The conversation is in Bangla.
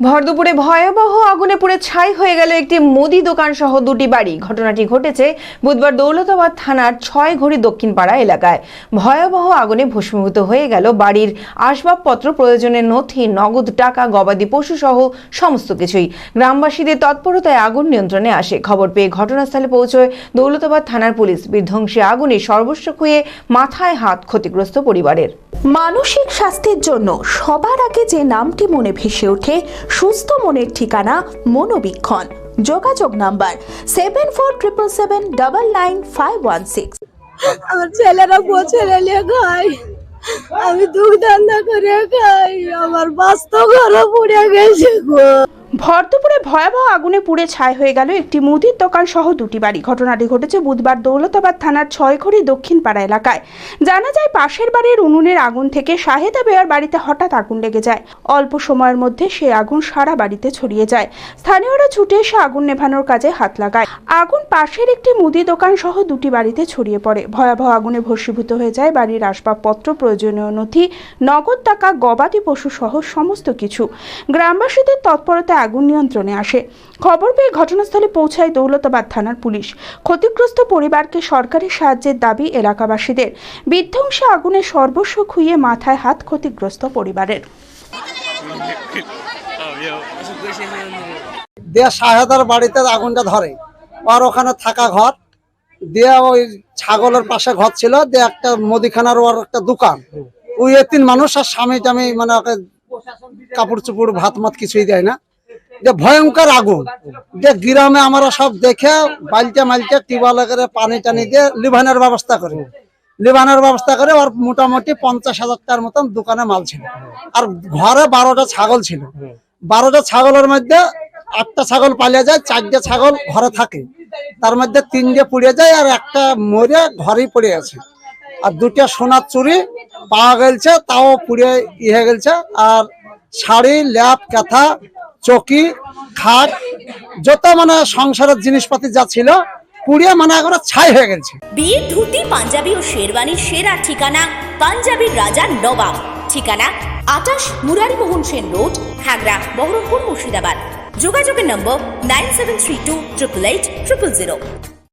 ভরদুপুরে ভয়াবহ আগুনে পুড়ে ছাই হয়ে গেল একটি মুদি দোকান সহ দুটি বাড়ি। ঘটনাটি ঘটেছে বুধবার দৌলতাবাদ থানার ছয় ঘড়ি দক্ষিণ পাড়া এলাকায়। ভয়াবহ আগুনে ভস্মীভূত হয়ে গেল বাড়ির আসবাবপত্র প্রয়োজনের নথি, নগদ টাকা, গবাদি পশু সহ সমস্ত কিছুই। গ্রামবাসীদের তৎপরতায় আগুন নিয়ন্ত্রণে আসে। খবর পেয়ে ঘটনাস্থলে পৌঁছয় দৌলতাবাদ থানার পুলিশ। বিধ্বংসী আগুনে সর্বস্ব খুয়ে মাথায় হাত ক্ষতিগ্রস্ত পরিবারের। মানসিক স্বাস্থ্যের জন্য সবার আগে যে নামটি মনে ভেসে ওঠে সুস্থ মনের ঠিকানা মনোবীক্ষণ। যোগাযোগ number seven four triple seven double nine five one six আমার ছেলেরা ছেলে নিয়ে খায় আমি দুধ ধান্দা করে খাই। আমার বাস্তব ঘরে পড়ে গেছে গো। ভরদুপুরে ভয়াবহ আগুনে পুড়ে ছাই হয়ে গেল একটি মুদির দোকান সহ দুটি বাড়ি। ঘটনাটি ঘটেছে বুধবার দৌলতাবাদ থানার ছয়ঘড়ি দক্ষিণ পাড়া এলাকায়। জানা যায় পাশের বাড়ির উনুনের আগুন থেকে শাহেদা বেয়ার বাড়িতে হঠাৎ আগুন লেগে যায়। অল্প সময়ের মধ্যে সে আগুন সারা বাড়িতে ছড়িয়ে যায়। স্থানীয়রা ছুটে এসে আগুন নেভানোর কাজে হাত লাগায়। আগুন পাশের একটি মুদি দোকান সহ দুটি বাড়িতে ছড়িয়ে পড়ে। ভয়াবহ আগুনে ভস্মীভূত হয়ে যায় বাড়ির আসবাবপত্র, প্রয়োজনীয় নথি, নগদ টাকা, গবাদি পশু সহ সমস্ত কিছু। গ্রামবাসীদের তৎপরতায় আগুন নিয়ন্ত্রণে আসে। খবর পেয়ে ঘটনাস্থলে পৌঁছায় দৌলতাবাদ থানার পুলিশ। ক্ষতিগ্রস্ত পরিবারকে সরকারি সাহায্যের দাবি এলাকাবাসীদের। বিধ্বংসী আগুনে সর্বস্ব খুইয়ে মাথায় হাত ক্ষতিগ্রস্ত পরিবারের। দিয়ে শাহেদার বাড়িতে আগুনটা ধরে। আর ওখানে থাকা ঘর। দিয়ে ওই ছাগলের পাশে ঘর ছিল। দিয়ে একটা মুদিখানার ওর একটা দোকান। ওই তিন মানুষ আর স্বামী টামি মানে ওকে কাপড় চুপড় ভাত মাত কিছুই দেয় না। যে ভয়ঙ্কর আগুন। যে গ্রামে আমরা সব দেখে বালতে মালটা টিউবওয়েল করে পানি টানি দিয়ে লিভানের ব্যবস্থা করি। লিভানের ব্যবস্থা করে ওর মোটামুটি পঞ্চাশ হাজার টাকার মতন দোকানে মাল ছিল। আর ঘরে বারোটা ছাগল ছিল। বারোটা ছাগলের মধ্যে আটটা ছাগল পালিয়ে যায়, চারটে ছাগল ঘরে থাকে। তার মধ্যে তিনটে পুড়ে যায় আর একটা মরে ঘরেই পড়ে আছে। আর দুটো সোনার চুরি পাওয়া গেছে তাও পুড়ে ইয়ে গেছে আর শাড়ি, ল্যাপ, কাঁথা চকি, খাট, যত মানে সংসারের জিনিসপাতি যা ছিল, পুড়িয়ে মানে এখন ছাই হয়ে গেছে। বিয়ে ধুতি, পাঞ্জাবি ও শেরওয়ানির সেরা ঠিকানা পাঞ্জাবির রাজা নবাব। ঠিকানা আটাশ মুরারিমোহন সেন রোড, খাগড়া, বহরমপুর মুর্শিদাবাদ। যোগাযোগের নম্বর nine seven three two triple eight triple zero.